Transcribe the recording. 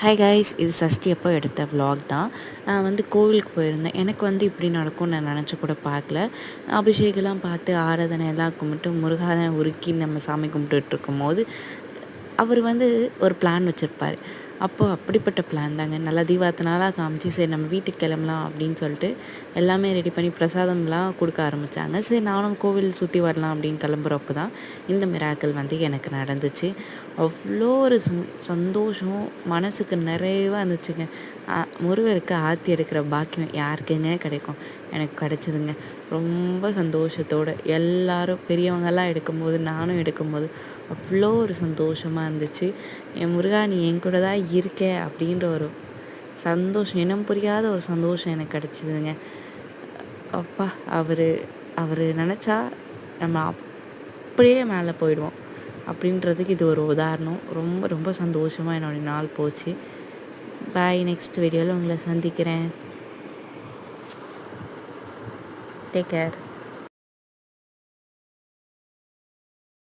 Hi guys இது சஷ்டி அப்போ எடுத்த வ்ளாக் தான். நான் வந்து கோவிலுக்கு போயிருந்தேன். எனக்கு வந்து இப்படி நடக்கும்னு நான் நினச்சி கூட பார்க்கல. அபிஷேகெல்லாம் பார்த்து ஆராதனை எல்லாம் கும்பிட்டு முருகாதனை உருக்கி நம்ம சாமி கும்பிட்டுட்டு இருக்கும்போது அவர் வந்து ஒரு பிளான் வச்சுருப்பார். அப்போது அப்படிப்பட்ட பிளான் தாங்க. நல்லா தீபாவளினாலாக காமிச்சு சரி நம்ம வீட்டுக்கு கிளம்பலாம் அப்படின்னு சொல்லிட்டு எல்லாமே ரெடி பண்ணி பிரசாதம்லாம் கொடுக்க ஆரம்பித்தாங்க சரி நானும் கோவில் சுற்றி வரலாம் அப்படின்னு கிளம்புறப்போ தான் இந்த மிராக்கள் வந்து எனக்கு நடந்துச்சு. அவ்வளோ ஒரு சந்தோஷம் மனசுக்கு நிறைவாக இருந்துச்சுங்க. முருகருக்கு ஆற்றி எடுக்கிற பாக்கியம் யாருக்குங்க கிடைக்கும். எனக்கு கிடச்சிதுங்க. ரொம்ப சந்தோஷத்தோட எல்லாரும் பெரியவங்கெல்லாம் எடுக்கும்போது நானும் எடுக்கும்போது அவ்வளோ ஒரு சந்தோஷமாக இருந்துச்சு. என் முருகா நீ என் கூட தான் இருக்க அப்படின்ற ஒரு சந்தோஷம் இனம் புரியாத ஒரு சந்தோஷம் எனக்கு கிடச்சிதுங்க. அப்பா அவர் அவர் நினச்சா நம்ம அப்படியே மேலே போயிடுவோம். அப்படின்றதுக்கு இது ஒரு உதாரணம். ரொம்ப ரொம்ப சந்தோஷமாக என்னுடைய நாள் போச்சு. பாய் நெக்ஸ்ட் வீடியோவில் உங்களை சந்திக்கிறேன். Take care